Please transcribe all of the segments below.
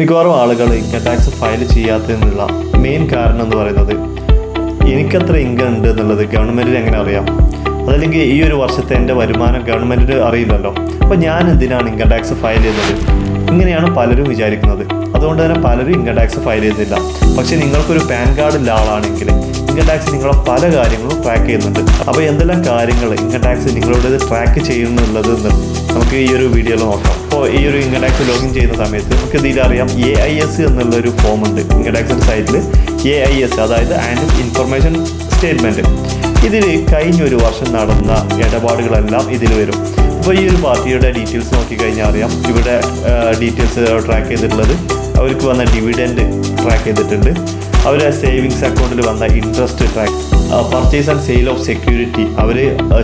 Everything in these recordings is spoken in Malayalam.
മിക്കവാറും ആളുകൾ ഇൻകം ടാക്സ് ഫയൽ ചെയ്യാത്തതിനുള്ള മെയിൻ കാരണം എന്ന് പറയുന്നത് എനിക്കത്ര ഇൻകം ഉണ്ട് എന്നുള്ളത് ഗവൺമെന്റിന് എങ്ങനെ അറിയാം? അതല്ലെങ്കിൽ ഈ ഒരു വർഷത്തെ എന്റെ വരുമാനം ഗവൺമെന്റിന് അറിയില്ലല്ലോ. അപ്പോൾ ഞാൻ എന്തിനാണ് ഇൻകം ടാക്സ് ഫയൽ ചെയ്യുന്നത്? ഇങ്ങനെയാണ് പലരും വിചാരിക്കുന്നത്. അതുകൊണ്ട് തന്നെ പലരും ഇൻകം ടാക്സ് ഫയൽ ചെയ്യുന്നില്ല. പക്ഷേ നിങ്ങൾക്കൊരു പാൻ കാർഡ് ഉള്ള ആളാണെങ്കിൽ ഇൻകം ടാക്സ് നിങ്ങളെ പല കാര്യങ്ങളും ട്രാക്ക് ചെയ്യുന്നുണ്ട്. അപ്പോൾ എന്തെല്ലാം കാര്യങ്ങൾ ഇൻകം ടാക്സ് നിങ്ങളുടേത് ട്രാക്ക് ചെയ്യുന്നുള്ളത് നമുക്ക് ഈ ഒരു വീഡിയോയിൽ നോക്കാം. അപ്പോൾ ഈ ഒരു ഇൻകം ടാക്സ് ലോഗിൻ ചെയ്യുന്ന സമയത്ത് നമുക്ക് ഇതിൽ അറിയാം എ ഐ എസ് എന്നുള്ള ഒരു ഫോം ഉണ്ട്. ഇൻകം ടാക്സിന്റെ സൈറ്റിൽ എ ഐ എസ് അതായത് ആൻഡ് ഇൻഫർമേഷൻ സ്റ്റേറ്റ്മെന്റ് ഇതിൽ കഴിഞ്ഞ ഒരു വർഷം നടന്ന ഇടപാടുകളെല്ലാം ഇതിൽ വരും. അപ്പോൾ ഈ ഒരു പാർട്ടിയുടെ ഡീറ്റെയിൽസ് നോക്കിക്കഴിഞ്ഞാൽ അറിയാം. ഇവിടെ ഡീറ്റെയിൽസ് ട്രാക്ക് ചെയ്തിട്ടുള്ളത്. അവർക്ക് വന്ന ഡിവിഡൻഡ് ട്രാക്ക് ചെയ്തിട്ടുണ്ട്. അവരെ സേവിങ്സ് അക്കൗണ്ടിൽ വന്ന interest track purchase and sale of security our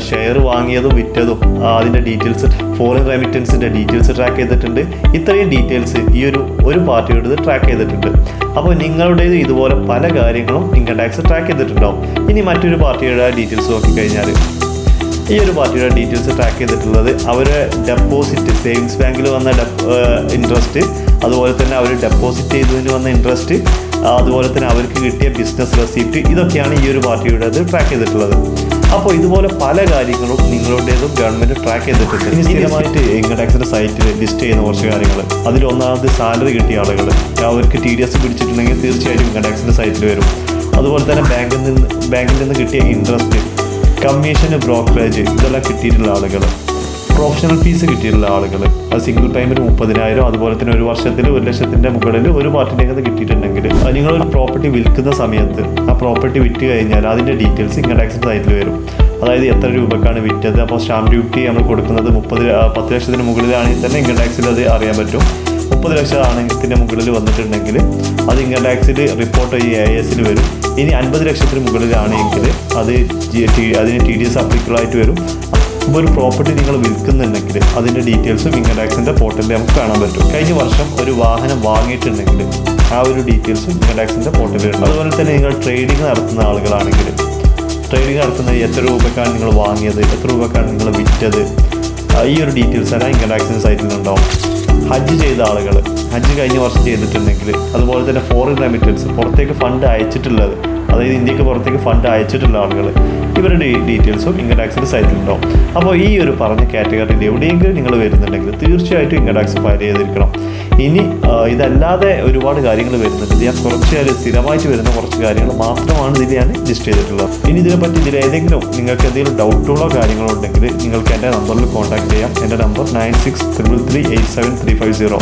share വാങ്ങിയതും വിറ്റതും അതിന്റെ ഡീറ്റെയിൽസ് ഫോറിൻ റെമിറ്റൻസിന്റെ ഡീറ്റെയിൽസ് ട്രാക്ക് ചെയ്തിട്ടുണ്ട്. ഇത്രയും ഡീറ്റെയിൽസ് ഈ ഒരു ഒരു പാർട്ടിയുടേത് ട്രാക്ക് ചെയ്തിട്ടുണ്ട്. അപ്പോൾ നിങ്ങളുടേത് ഇതുപോലെ പല കാര്യങ്ങളും ഇൻകം ടാക്സ് ട്രാക്ക് ചെയ്തിട്ടുണ്ടാവും. ഇനി മറ്റൊരു പാർട്ടിയുടെ ഡീറ്റെയിൽസ് നോക്കിക്കഴിഞ്ഞാൽ ഈ ഒരു പാർട്ടിയുടെ ഡീറ്റെയിൽസ് ട്രാക്ക് ചെയ്തിട്ടുള്ളത് അവരെ ഡെപ്പോസിറ്റ് സേവിങ്സ് ബാങ്കിൽ വന്ന ഇൻട്രസ്റ്റ് അതുപോലെ തന്നെ അവർ ഡെപ്പോസിറ്റ് ചെയ്തതിന് വന്ന ഇൻട്രസ്റ്റ് അതുപോലെ തന്നെ അവർക്ക് കിട്ടിയ ബിസിനസ് റെസിപ്റ്റ് ഇതൊക്കെയാണ് ഈ ഒരു പാർട്ടിയുടേത് ട്രാക്ക് ചെയ്തിട്ടുള്ളത്. അപ്പോൾ ഇതുപോലെ പല കാര്യങ്ങളും നിങ്ങളുടേതും ഗവൺമെന്റ് ട്രാക്ക് ചെയ്തിട്ടുണ്ട്. ഇനി സ്ഥിരമായിട്ട് ഇൻകം ടാക്സിന്റെ സൈറ്റിൽ ലിസ്റ്റ് ചെയ്യുന്ന കുറച്ച് കാര്യങ്ങൾ അതിൽ ഒന്നാമത് സാലറി കിട്ടിയ ആളുകൾ അവർക്ക് ടി ഡി എസ് പിടിച്ചിട്ടുണ്ടെങ്കിൽ തീർച്ചയായിട്ടും ഇൻകം ടാക്സിന്റെ സൈറ്റിൽ വരും. അതുപോലെ തന്നെ ബാങ്കിൽ നിന്ന് ബാങ്കിൽ നിന്ന് കിട്ടിയ ഇൻട്രസ്റ്റ് കമ്മീഷന് ബ്രോക്കറേജ് ഇതെല്ലാം കിട്ടിയിട്ടുള്ള ആളുകൾ പ്രൊഫഷണൽ ഫീസ് കിട്ടിയിട്ടുള്ള ആളുകൾ അത് സിംഗിൾ ടൈമിൽ മുപ്പതിനായിരം അതുപോലെ തന്നെ ഒരു വർഷത്തിൽ ഒരു ലക്ഷത്തിന്റെ മുകളിൽ ഒരു പാർട്ടിന്റെ അത് കിട്ടിയിട്ടുണ്ടെങ്കിൽ നിങ്ങൾ ഒരു പ്രോപ്പർട്ടി വിൽക്കുന്ന സമയത്ത് ആ പ്രോപ്പർട്ടി വിറ്റ് കഴിഞ്ഞാൽ അതിന്റെ ഡീറ്റെയിൽസ് ഇൻകം ടാക്സിന്റെ സൈറ്റിൽ വരും. അതായത് എത്ര രൂപക്കാണ് വിറ്റത്? അപ്പോൾ സ്റ്റാമ്പ് ഡ്യൂട്ടി നമ്മൾ കൊടുക്കുന്നത് മുപ്പത് പത്ത് ലക്ഷത്തിന് മുകളിലാണെങ്കിൽ തന്നെ ഇൻകം ടാക്സിൽ അത് അറിയാൻ പറ്റും. മുപ്പത് ലക്ഷം ആണെങ്കിന്റെ മുകളിൽ വന്നിട്ടുണ്ടെങ്കിൽ അത് ഇൻകം ടാക്സിൽ റിപ്പോർട്ട് ഈ ഐ എസിൽ വരും. ഇനി അൻപത് ലക്ഷത്തിന് മുകളിലാണെങ്കിൽ അത് ജി ടി അതിന് ടി ഡി എസ് ആയിട്ട് വരും. അപ്പോൾ ഒരു പ്രോപ്പർട്ടി നിങ്ങൾ വിൽക്കുന്നുണ്ടെങ്കിൽ അതിന്റെ ഡീറ്റെയിൽസും ഇൻകം പോർട്ടലിൽ നമുക്ക് കാണാൻ പറ്റും. കഴിഞ്ഞ വർഷം ഒരു വാഹനം വാങ്ങിയിട്ടുണ്ടെങ്കിൽ ആ ഒരു ഡീറ്റെയിൽസും ഇൻകം പോർട്ടലിൽ ഉണ്ട് അതുപോലെ തന്നെ നിങ്ങൾ ട്രേഡിംഗ് നടത്തുന്ന ആളുകളാണെങ്കിൽ ട്രേഡിംഗ് നടത്തുന്നത് എത്ര രൂപക്കാണ് നിങ്ങൾ വാങ്ങിയത് എത്ര രൂപക്കാണ് നിങ്ങൾ വിറ്റത് ഈ ഒരു ഡീറ്റെയിൽസ് എല്ലാം ഇൻകം സൈറ്റിൽ നിന്നുണ്ടാവും ഹജ്ജ് ചെയ്ത ആളുകൾ ഹജ്ജ് കഴിഞ്ഞ വർഷം ചെയ്തിട്ടുണ്ടെങ്കിൽ അതുപോലെ തന്നെ ഫോറിൻ റെമിറ്റൻസ് പുറത്തേക്ക് ഫണ്ട് അയച്ചിട്ടുള്ളത് അതായത് ഇന്ത്യയ്ക്ക് പുറത്തേക്ക് ഫണ്ട് അയച്ചിട്ടുള്ള ആളുകൾ ഇവരുടെ ഡീറ്റെയിൽസും ഇൻകം ടാക്സിന്റെ സൈറ്റിലുണ്ടാവും അപ്പോൾ ഈ ഒരു പറഞ്ഞ കാറ്റഗറിയിൽ എവിടെയെങ്കിലും നിങ്ങൾ വരുന്നുണ്ടെങ്കിൽ തീർച്ചയായിട്ടും ഇൻകം ടാക്സ് ഫയൽ ചെയ്തിരിക്കണം. ഇനി ഇതല്ലാതെ ഒരുപാട് കാര്യങ്ങൾ വരുന്നുണ്ട്. ഞാൻ കുറച്ച് കാര്യം സ്ഥിരമായിട്ട് വരുന്ന കുറച്ച് കാര്യങ്ങൾ മാത്രമാണ് ഇതിൽ ഞാൻ ലിസ്റ്റ് ചെയ്തിട്ടുള്ളത്. ഇനി ഇതിനെ പറ്റി ഇതിൽ ഏതെങ്കിലും നിങ്ങൾക്ക് എന്തെങ്കിലും ഡൗട്ടുകളോ കാര്യങ്ങളോ ഉണ്ടെങ്കിൽ നിങ്ങൾക്ക് എന്റെ നമ്പറിൽ കോൺടാക്ട് ചെയ്യാം. എന്റെ number nine six triple three eight seven three five zero